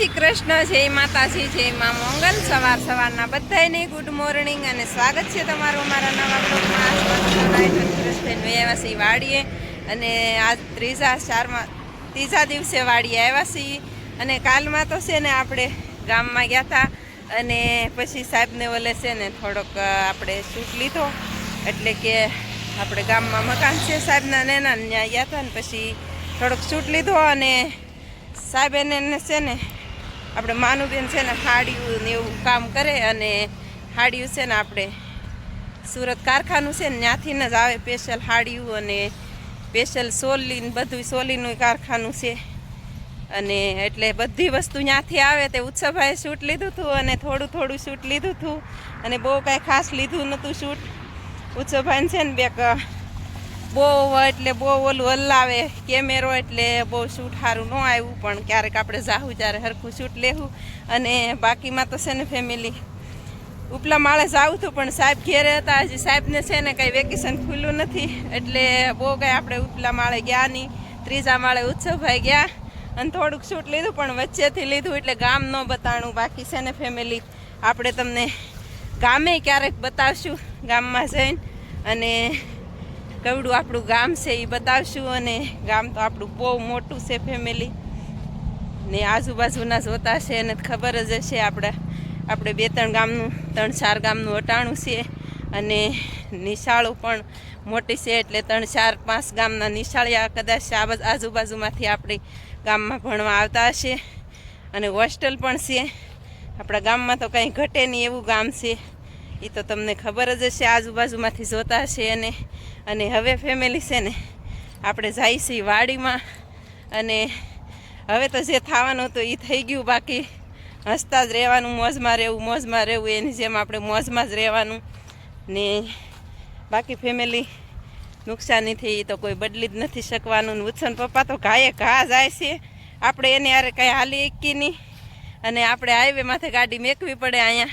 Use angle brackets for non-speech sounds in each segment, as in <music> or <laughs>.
શ્રી કૃષ્ણ, જય માતાજી, જય મા મોંગલ. સવાર સવારના બધાને ગુડ મોર્નિંગ અને સ્વાગત છે તમારું મારા નવા બ્લોગમાં વ્યવાસી વાડીએ અને આજ ત્રીજા ચારમાં, ત્રીજા દિવસે વાડીએ આવ્યા છીએ. અને કાલમાં તો છે ને આપણે ગામમાં ગયા હતા અને પછી સાહેબને વલે છે ને થોડોક આપણે શૂટ લીધો. એટલે કે આપણે ગામમાં મકાન છે, સાહેબના નેના ત્યાં ગયા હતા ને પછી થોડોક શૂટ લીધો અને સાહેબ એને છે ને આપણે માનુબેન છે ને હાડિયું ને એવું કામ કરે અને હાડિયું છે ને આપણે સુરત કારખાનું છે ને ત્યાંથી જ આવે સ્પેશિયલ હાડિયું અને સ્પેશિયલ સોલી બધું સોલીનું કારખાનું છે. અને એટલે બધી વસ્તુ ત્યાંથી આવે તે ઉત્સવભાઈએ શૂટ લીધું હતું અને થોડું થોડું શૂટ લીધું હતું અને બહુ કાંઈ ખાસ લીધું નહોતું શૂટ. ઉત્સવભાઈને છે ને બેક બહુ એટલે બહુ ઓલું હલાવે. કેમેરો એટલે બહુ શૂટ સારું ન આવ્યું, પણ ક્યારેક આપણે જાહું જ્યારે હરખું શૂટ લેવું અને બાકીમાં તો છે ને ફેમિલી ઉપલા માળે જાવું હતું પણ સાહેબ ઘેરે હતા, હજી સાહેબને છે ને કંઈ વેકેશન ખુલ્લું નથી. એટલે બહુ કંઈ આપણે ઉપલા માળે ગયા નહીં. ત્રીજા માળે ઉત્સવભાઈ ગયા અને થોડુંક શૂટ લીધું, પણ વચ્ચેથી લીધું એટલે ગામ ન બતાણું. બાકી છે ને ફેમિલી આપણે તમને ગામે ક્યારેક બતાવશું ગામમાં જઈને. અને કવડું આપણું ગામ છે એ બતાવશું અને ગામ તો આપણું બહુ મોટું છે ફેમિલી ને આજુબાજુના જોતા છે અને ખબર જ હશે આપણે આપણે બે ત્રણ ગામનું, ત્રણ ચાર ગામનું અટાણું છે અને નિશાળો પણ મોટી છે એટલે ત્રણ ચાર પાંચ ગામના નિશાળિયા કદાચ આજુબાજુમાંથી આપણે ગામમાં ભણવા આવતા હશે. અને હોસ્ટેલ પણ છે. આપણા ગામમાં તો કંઈ ઘટે નહીં એવું ગામ છે. એ તો તમને ખબર જ હશે, આજુબાજુમાંથી જોતા હશે અને અને હવે ફેમિલી છે ને, આપણે જાય છીએ વાડીમાં. અને હવે તો જે થવાનું હતું એ થઈ ગયું, બાકી હસતા જ રહેવાનું, મોજમાં રહેવું મોજમાં રહેવું, એની જેમ આપણે મોજમાં જ રહેવાનું. ને બાકી ફેમિલી નુકસાની થઈ એ તો કોઈ બદલી જ નથી શકવાનું. ને ઉત્સન પપ્પા તો ઘાએ ઘા જાય છે. આપણે એને યારે કાંઈ હાલી એકી નહીં. અને આપણે હાઈવે માથે ગાડી મેકવી પડે અહીંયા.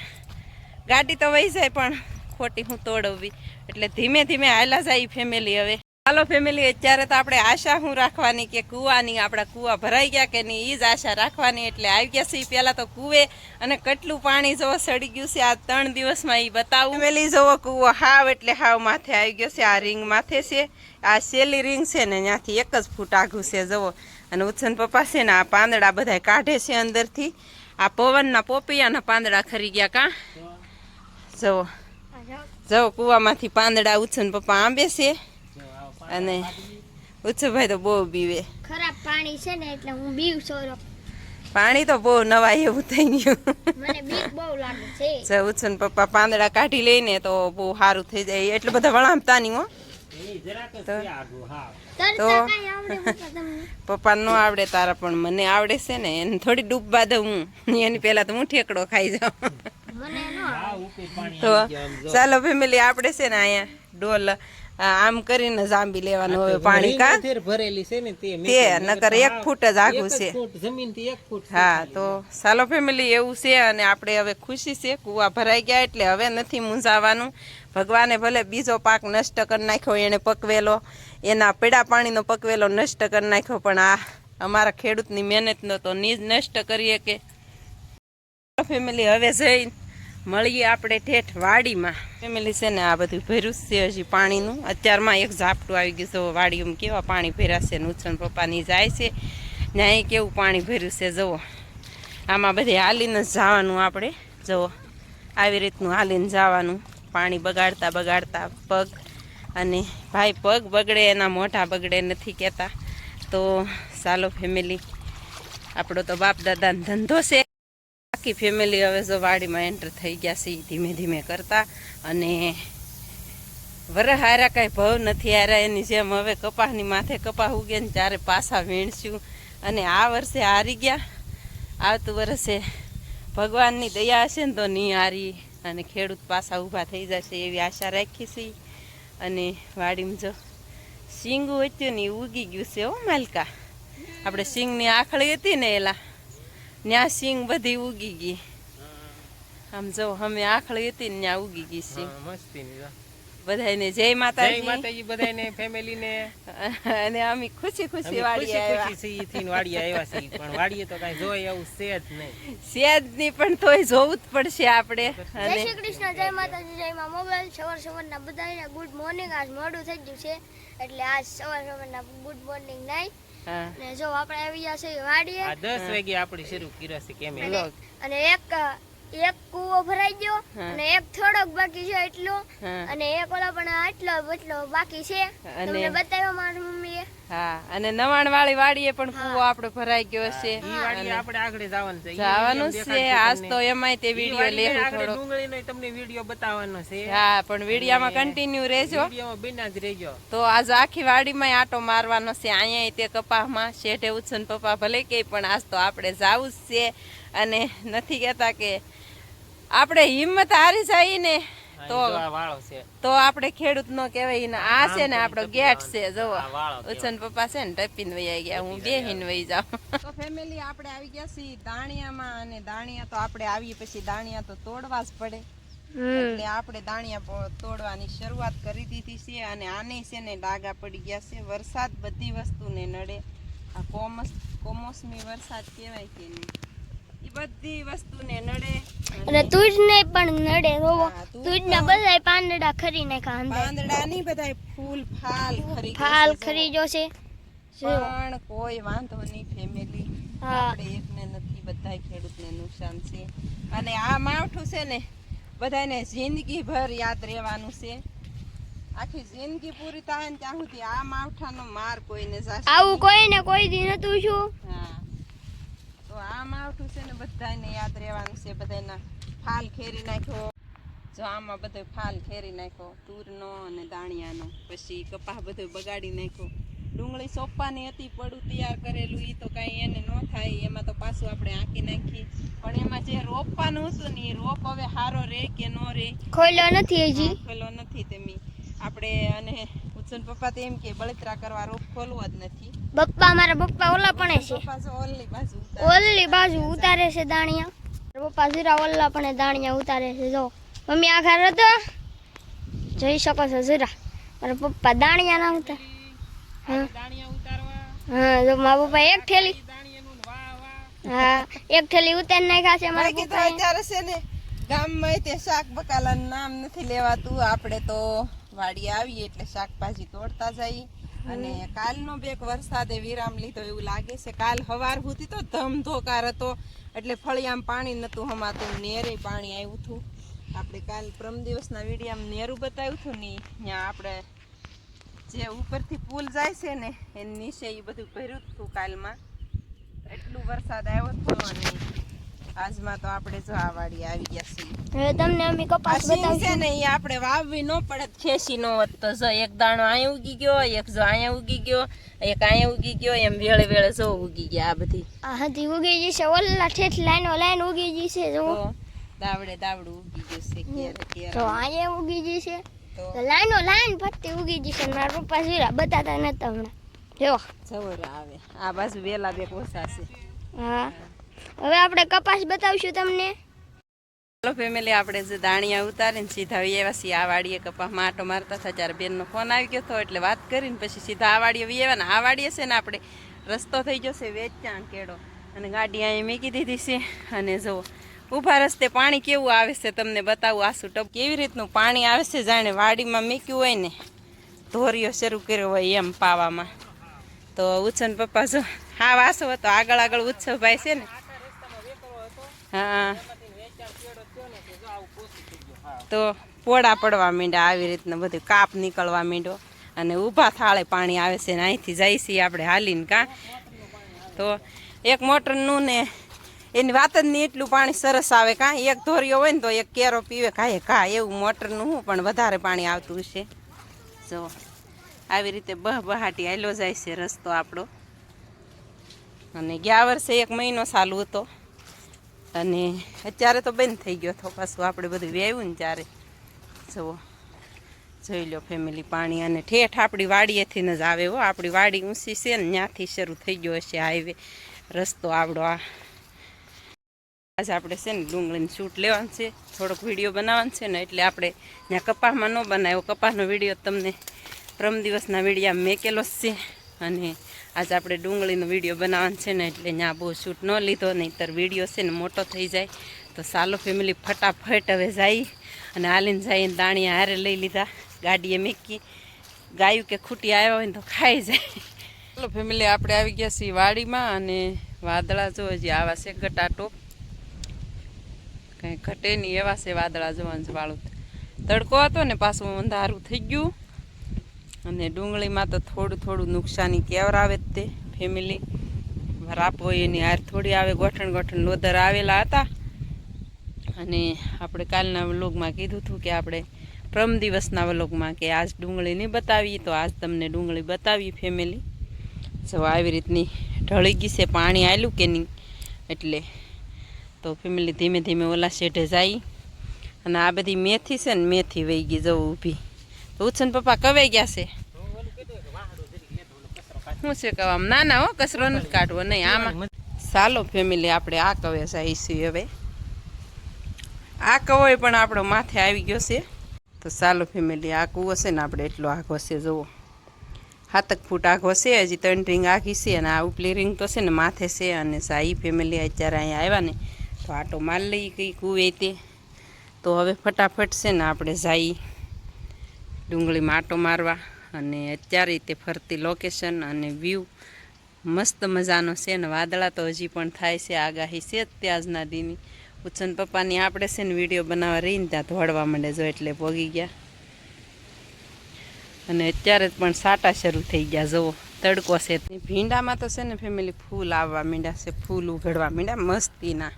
ગાડી તો વહી જાય પણ ખોટી હું તોડવવી. એટલે ધીમે ધીમે આયલા જાય ફેમિલી હવે. હાલો ફેમિલી અત્યારે તો આપણે આશા હું રાખવાની કે કૂવાની, આપણા કૂવા ભરાઈ ગયા કે નહીં એ જ આશા રાખવાની. એટલે આવી ગયા છે પહેલાં તો કૂવે અને કેટલું પાણી જોવો સડી ગયું છે, આ ત્રણ દિવસમાં એ બતાવું. ફેમિલી જોવો કૂવો હાવ એટલે હાવ માથે આવી ગયો છે, આ રિંગ માથે છે. આ સેલી રિંગ છે ને, ત્યાંથી એક જ ફૂટ આઘું છે, જવો. અને ઉત્સન પપ્પા છે ને, આ પાંદડા બધા કાઢે છે અંદરથી. આ પવનના પોપિયાના પાંદડા ખરી ગયા કાં? જુઓ જવો કૂવામાંથી પાંદડા ઉછન પપ્પા આંબે છે. અને ઉત્સવભાઈ તો બહુ બીવે. ખરાબ પાણી છે ને એટલે હું બીવ સોરો. પાણી તો બહુ નવાય એવું થઈ ગયું. મને બીક બહુ લાગે છે. જો ઉછન પપ્પા પાંદડા કાઢી લઈને તો બહુ સારું થઈ જાય. એટલે બધા વળામતા નહીં હો તો પપ્પા નો આવડે તારા પણ મને આવડે છે ને એને થોડી ડૂબવા દઉં હું. એની પહેલા તો હું ઠેકડો ખાઈ જાઉં. તો ચાલો ફેમિલી આપણે છે ને અહીંયા ડોલ આમ કરીને જાંબી લેવાનું હવે પાણી કા? ભરેલી છે ને તે નકર એક ફૂટ જ આઘું છે. જમીનથી એક ફૂટ હા તો સાલો ફેમિલી એવું છે અને આપણે હવે ખુશી છે કુવા ભરાઈ ગયા એટલે હવે નથી મૂંઝાવાનું. ભગવાને ભલે બીજો પાક નષ્ટ કરી નાખ્યો એને પકવેલો એના પીડા પાણીનો પકવેલો નષ્ટ કરી નાખ્યો પણ આ અમારા ખેડૂતની મહેનતનો તો નિજ નષ્ટ કરીએ કે. ફેમિલી હવે જઈ મળીએ આપણે ઠેઠ વાડીમાં. ફેમિલી છે ને આ બધું ભર્યું છે હજી પાણીનું. અત્યારમાં એક ઝાપટું આવી ગયું છે વાડીમાં કેવા પાણી ભરાશે ને નુચન પપ્પાની જાય છે. ત્યાં કેવું પાણી ભર્યું છે, જુઓ. આમાં બધે હાલીને જ જવાનું આપણે. જુઓ, આવી રીતનું હાલીને જવાનું. પાણી બગાડતા બગાડતા પગ અને ભાઈ પગ બગડે, એના મોઢા બગડે નથી કહેતા. તો ચાલો ફેમિલી, આપણો તો બાપ દાદાનો ધંધો છે. આખી ફેમિલી હવે જો વાડીમાં એન્ટર થઈ ગયા છે ધીમે ધીમે કરતા. અને વરહ હારા કાંઈ ભાવ નથી, હારા એની જેમ હવે કપાસની માથે કપાસ ઉગે ને ત્યારે પાછા વીણશું. અને આ વર્ષે હારી ગયા. આવતું વર્ષે ભગવાનની દયા હશે ને તો નહીં હારી અને ખેડૂત પાછા ઊભા થઈ જશે એવી આશા રાખી છે. અને વાડીમાં જો શીંગું હતું ને ઈ ઉગી ગયું છે હો માલકા. આપણે શીંગની આખળી હતી ને એલા. ત્યાં સિંગ બધી ઉગી ગઈ. આમ જો અમે આખળી હતી ને ત્યાં ઉગી ગઈ સિંગ બધાને જય જય માતાજી. માતાજી બધાને ફેમિલી ને <laughs> અને અમે ખુશી ખુશી વાડી વાળી ખુશી ખુશી થી થી વાડીએ આવ્યા છે પણ વાડીએ તો કઈ જોય એવું છે જ નહીં. સેજની પણ તોય જોવું જ પડશે આપણે. જય શ્રી કૃષ્ણ જય માતાજી જય માં મોબાઈલ. સવાર સવારના બધાને ગુડ મોર્નિંગ આજ મોડું થઈ ગયું છે. એટલે આજ સવાર સવારના ગુડ મોર્નિંગ નહીં અને જો આપણે આવી ગયા છે વાડીએ આ 10 વાગે આપણી શરૂ કર્યો છે કેમ અને એક એક કૂવો ભરાઈ ગયો અને એક થોડોક બાકી છે એટલો અને એક ઓલા પણ આટલો એટલો બાકી છે. અને- તમને બતાવ્યો મારી મમ્મીએ. હા અને નવાણ વાળી વાડીએ પણ કુવો આપણો ભરાઈ ગયો છે. આપણે આગળ જવાનું છે. જવાનું છે આજ તો એમાંય તે વીડિયો લેવું થોડો ડુંગળીનો તમને વીડિયો બતાવવાનો છે. હા પણ વિડીયામાં કન્ટિન્યુ રહેજો. વિડીયોમાં બિના જ રહેજો. તો આજ આખી વાડીમાં આટો મારવાનો છે અહીંયા તે કપાહમાં શેઠે ઉછન પપ્પા ભલે કે પણ આજ તો આપણે જવું જ છે. અને નથી કહેતા કે આપણે હિંમત હારી જાય ને તો આપણે ખેડૂત નો કહેવાય ને આ છે ને આપણો ગેટ છે જોવો. ઉછન પપ્પા છે ને ટપીને વહી ગયા હું બેહીને વહી જાઉં. તો ફેમિલી આપણે આવી ગયા છીએ દાણિયામાં અને દાણિયા તો આપણે આવીએ પછી દાણિયા તો તોડવા જ પડે. એટલે આપણે દાણિયા તોડવાની શરૂઆત કરી દીધી છે અને આને છે ને ડાગા પડી ગયા છે. વરસાદ બધી વસ્તુને નડે. આ કોમસ કોમોસમી વરસાદ કહેવાય કે નહીં. બધી વસ્તુને નડે. અને તુજને પણ નડે રોવો તુજના બધાય પાંદડા ખરી નાખ્યા અંદર. પાંદડા નહીં બધાય ફૂલ ફાલ ખરી ફાલ ખરી જોશે પણ કોઈ વાંધો નહીં ફેમિલી આપણે એકને નથી બધાય ખેડૂતને નુકસાન છે. અને આ માવઠું છે ને બધાને જિંદગીભર યાદ રહેવાનું છે. આખી જિંદગી પૂરી થાય ને ત્યાં સુધી આ માવઠાનો માર કોઈને જાશે આવું કોઈ ને કોઈ દી નતું શું? હા. તો આ માવઠું છે ને બધાને યાદ રહેવાનું છે બધાના ફાલ ખેરી નાખ્યો. જો આમાં બધો ફાલ ખેરી નાખ્યો તુરનો અને દાણિયાનો પછી કપાસ બધો બગાડી નાખ્યો. ડુંગળી સોંપવાની હતી પડું તૈયાર કરેલું એ તો કાંઈ એને ન થાય એમાં તો પાછું આપણે આંકી નાખી પણ એમાં જે રોપવાનું હતું ને એ રોપ હવે સારો રે કે ન રે? ખોલ્યો નથી હજી. ખોલ્યો નથી તમે આપણે અને ઉત્સન પપ્પા તો એમ કે બળતરા કરવા રોપ ખોલવો જ નથી. પપ્પા મારા પપ્પા ઓલા પણ છે. ઓલી બાજુ ઉતારે. ઓલી બાજુ ઉતારે છે દાણિયા. પપ્પા જીરા ઓલા પણ દાણિયા ઉતારે છે જો. મમ્મી આ ઘર હતો? જોઈ શકો છો જીરા. મારા પપ્પા દાણિયા ના ઉતાર. હા. દાણિયા ઉતારવા. હા જો મારા પપ્પા એક થેલી. હા એક થેલી ઉતારી નાખ્યા છે મારા પપ્પા અત્યારે છે ને ગામમાં તે શાક બકાલા નામ નથી લેવાતું. આપણે તો વાડી આવીએ એટલે શાકભાજી તોડતા જઈએ અને કાલનો બે એક વરસાદે વિરામ લીધો એવું લાગે છે. કાલ હવાર સુધી તો ધમધોકાર હતો. એટલે ફળિયામ પાણી નહોતું હમાતું નેરે પાણી આવ્યું હતું આપણે કાલ પ્રમ દિવસના વિડીયામાં નેરું બતાવ્યું હતું ને ત્યાં આપણે જે ઉપરથી પુલ જાય છે ને એની નીચે એ બધું ભર્યું હતું કાલમાં. એટલું વરસાદ આવ્યો હતો અને આજમાં તો આપણે જો આ વાડી આવી ગયા છીએ. હવે તમને અમે કપાસ છે ને એ આપણે વાવવી ન પડે ખેસી નો હોત. તો જો એક દાણો અહીંયા ઉગી ગયો એક જો અહીંયા ઉગી ગયો એક અહીંયા ઉગી ગયો એમ વેળે વેળે જો ઉગી ગયા આ બધી. આ હતી ઉગી છે ઓલા ઠેઠ લાઈન લાઈન ઉગી જશે જો. દાવડે દાવડું ઉગી ગયું છે ક્યારે તો અહીંયા ઉગી જશે છે. તો લાઈનો લાઈન ફરતી ઉગી ગઈ છે મારા પપ્પા જીરા બતાતા નતા હમણાં. જો. જવર આવે. આ બાજુ વેલા બે કોસા છે. હા. હવે આપણે કપાસ બતાવશું તમને. ચાલો ફેમિલી આપણે જે દાણિયા ઉતારીને સીધા આવ્યા છીએ, આ વાડીએ કપાસમાં આટો મારતા હતા ત્યારે બેનનો ફોન આવી ગયો હતો, એટલે વાત કરીને પછી સીધા આ વાડીએ વી ને આ વાડીએ છે ને આપણે રસ્તો થઈ જશે વેચાણ કેળો. અને ગાડી અહીં મૂકી દીધી છે. અને જો, ઊભા રસ્તે પાણી કેવું આવે છે તમને બતાવું. આસુ ટપ કેવી રીતનું પાણી આવે છે જાણે વાડીમાં મૂક્યું હોય ને, ધોરીઓ શરૂ કર્યો હોય એમ પાવામાં. તો ઉછન પપ્પા જો હા વાસો હતો, આગળ આગળ ઉત્સવભાઈ છે ને હા. તો પોડા પડવા માંડ્યા, આવી રીતના બધું કાપ નીકળવા માંડ્યો અને ઊભા થાળે પાણી આવે છે ને અહીંથી જાય છીએ આપણે હાલીને કાં. તો એક મોટરનું ને એની વાત જ નહીં એટલું પાણી સરસ આવે કાં. એક ધોરીઓ હોય ને તો એક કેરો પીવે કાંઈ કા, એવું મોટરનું હું પણ વધારે પાણી આવતું છે જો, આવી રીતે બહ બહાટી હાલ્યો જાય છે રસ્તો આપણો. અને ગયા વર્ષે એક મહિનો ચાલુ હતો. અને અત્યારે તો બંધ થઈ ગયો હતો પાછું આપણે બધું વ્યાવ્યું ને ત્યારે. જુઓ. જોઈ લો ફેમિલી પાણી અને ઠેઠ આપણી વાડીએથી જ આવે હો. આપણી વાડી ઊંચી છે ને ત્યાંથી શરૂ થઈ ગયો હશે હાઈવે રસ્તો આવડો આ. આજે આપણે છે ને ડુંગળીની શૂટ લેવાનું છે. થોડોક વીડિયો બનાવવાનો છે ને એટલે આપણે ત્યાં કપાસમાં ન બનાવ્યો. કપાસનો વીડિયો તમને પ્રમ દિવસના વિડીયા મેકેલો જ છે. અને આજે આપણે ડુંગળીનો વીડિયો બનાવવાનો છે ને એટલે ત્યાં બહુ શૂટ ન લીધો, નહીંતર વીડિયો છે ને મોટો થઈ જાય. તો સાલો ફેમિલી ફટાફટ હવે જાય અને હાલીને જઈને દાણી હારે લઈ લીધા, ગાડીએ મેકી. ગાયું કે ખૂટી આવ્યા હોય ને તો ખાઈ જાય. ચાલો ફેમિલી આપણે આવી ગયા છીએ વાડીમાં અને વાદળા જો હજી આવા છે ગટાટો. કંઈ ઘટે નહીં એવા છે વાદળા જોવાનું વાળું. તડકો હતો ને પાછું અંધારું થઈ ગયું. અને ડુંગળીમાં તો થોડું થોડું નુકસાની કેવરાવે જ તે ફેમિલી રાપ એની હાર થોડી આવે, ગોઠણ ગોઠણ લોધર આવેલા હતા. અને આપણે કાલના વ્લોગમાં કીધું હતું કે આપણે પ્રમ દિવસના વ્લોગમાં કે આજ ડુંગળી નહીં બતાવી તો આજ તમને ડુંગળી બતાવી ફેમિલી જો આવી રીતની ઢળી ગઈ છે, પાણી આવેલું કે નહીં? એટલે તો ફેમિલી ધીમે ધીમે ઓલા શેઢે જાય. અને આ બધી મેથી છે ને, મેથી વહી ગઈ, જવું ઊભી. ઉછન પપ્પા કવાઈ ગયા છે? શું છે કવામ ના ના હો, કચરો નથી કાઢવો, નહીં, આમાં. ચાલો ફેમિલી આપણે આ કવે જઈશું હવે. આ કવોય પણ આપણો માથે આવી ગયો છે. તો ચાલો ફેમિલી આ કૂવો છે ને આપણે એટલો આઘો છે, જુઓ. હાથક ફૂટ આઘો છે, હજી ત્રણ રિંગ આખી છે અને આ ઉપલી રિંગ તો છે ને માથે છે અને સાઈ ફેમિલી અત્યારે અહીંયા આવ્યા ને, તો આટો માલ લઈ ગઈ કૂવે તે. તો હવે ફટાફટ છે ને આપણે જઈ ડુંગળીમાં માટો મારવા અને અત્યારે તે ફરતી લોકેશન અને વ્યૂ મસ્ત મજાનો છે ને વાદળા તો હજી પણ થાય છે, આગાહી છે જ આજના દીની. ઉચ્ચન પપ્પાની આપણે છે ને વીડિયો બનાવવા રહીને ત્યાં ધોળવા માંડે જો એટલે પોગી ગયા. અને અત્યારે પણ સાટા શરૂ થઈ ગયા, જુઓ, તડકો છે. ભીંડામાં તો છે ને ફેમિલી ફૂલ આવવા માંડ્યા છે, ફૂલ ઉઘડવા માંડ્યા, મસ્તીના.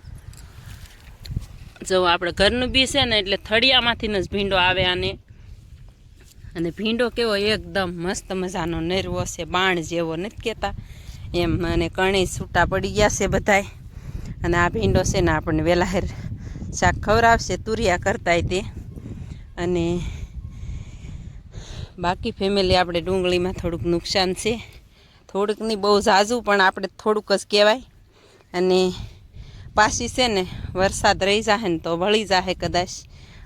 જો આપણે ઘરનું બી છે ને એટલે થળિયામાંથી જ ભીંડો આવે આને. અને ભીંડો કેવો એકદમ મસ્ત મજાનો નરવો છે, બાણ જેવો નથી કહેતા એમ, અને કણી છૂટા પડી ગયા છે બધાય. અને આ ભીંડો છે ને આપણને વેલાહેર શાક ખવડાવશે, તુરિયા કરતાય તે. અને બાકી ફેમિલી આપણે ડુંગળીમાં થોડુંક નુકસાન છે. થોડુંક નહીં, બહુ ઝાઝું, પણ આપણે થોડુંક જ કહેવાય. અને પાછી છે ને, વરસાદ રહી જાહે ને તો વળી જાહે કદાચ.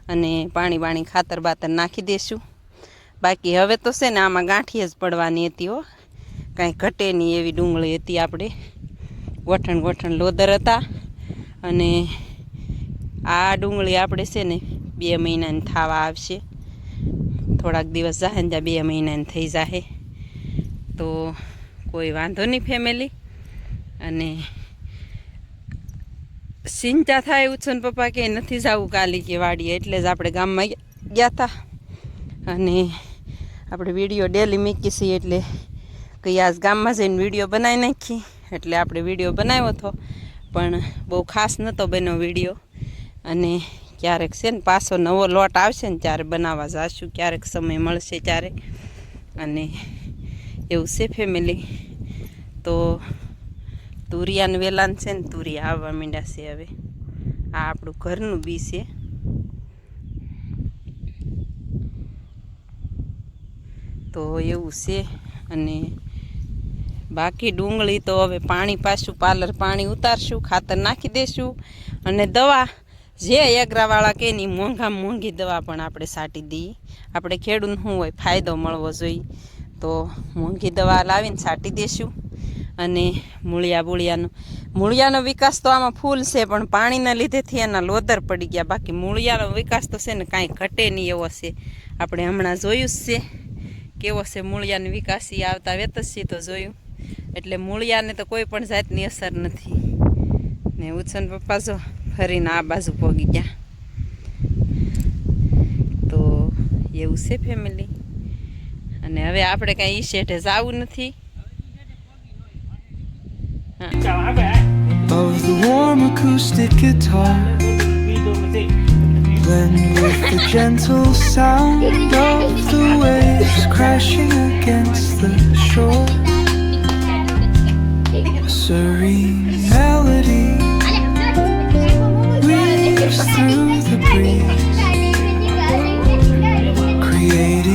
અને પાણી બાણી ખાતર બાતર નાખી દેશું. બાકી હવે તો છે ને આમાં ગાંઠી જ પડવાની હતી હો. કાંઈ ઘટે નહીં એવી ડુંગળી હતી આપણે. ગોઠણ ગોઠણ લોદર હતા. અને આ ડુંગળી આપણે છે ને બે મહિનાની થાવા આવશે. થોડાક દિવસ જાહે ને બે મહિનાની થઈ જાહે. તો કોઈ વાંધો નહીં ફેમિલી અને સિંચા થાય ઉછન પપ્પા કે નથી જવું કાલી કે વાડીએ, એટલે જ આપણે ગામમાં ગયા હતા અને આપણે વીડિયો ડેલી મૂકી એટલે કંઈ આજ ગામમાં જઈને વીડિયો બનાવી નાખી, એટલે આપણે વીડિયો બનાવ્યો હતો પણ બહુ ખાસ નહોતો બન્યો વીડિયો. અને ક્યારેક છે ને પાછો નવો લોટ આવશે ને ત્યારે બનાવવા જઈશું ક્યારેક સમય મળશે ત્યારે. અને એવું છે ફેમિલી તો તુરિયાને વેલાન છે ને તુરિયા આવવા માંડ્યા છે હવે. આ આપણું ઘરનું બી છે. તો એવું છે. અને બાકી ડુંગળી તો હવે પાણી પાછું પાર્લર પાણી ઉતારશું, ખાતર નાખી દઈશું અને દવા જે એગરાવાળા કે એની મોંઘામાં મોંઘી દવા પણ આપણે સાટી દઈએ. આપણે ખેડૂત શું હોય, ફાયદો મળવો જોઈએ. તો મોંઘી દવા લાવીને સાટી દઈશું અને મૂળિયા બુળિયાનો, મૂળિયાનો વિકાસ તો આમાં ફૂલ છે, પણ પાણીના લીધેથી એના લોદર પડી ગયા. બાકી મૂળિયાનો વિકાસ તો છે ને કાંઈ ઘટે નહીં એવો છે. આપણે હમણાં જોયું જ છે. કેવો છે મૂળિયાનો વિકાસ એ આવતા વેતસી તો જોયું. એટલે મૂળિયાને તો કોઈ પણ જાતની અસર નથી. ને ઉછન પપ્પા જો ફરીને આ બાજુ પોગી ગયા. તો એવું છે ફેમિલી અને હવે આપણે કાંઈ ઈ શેઠે જવું નથી. of the warm acoustic guitar. island with the gentle sound of the waves crashing against the shore. A serene melody weaves through the breeze, creating.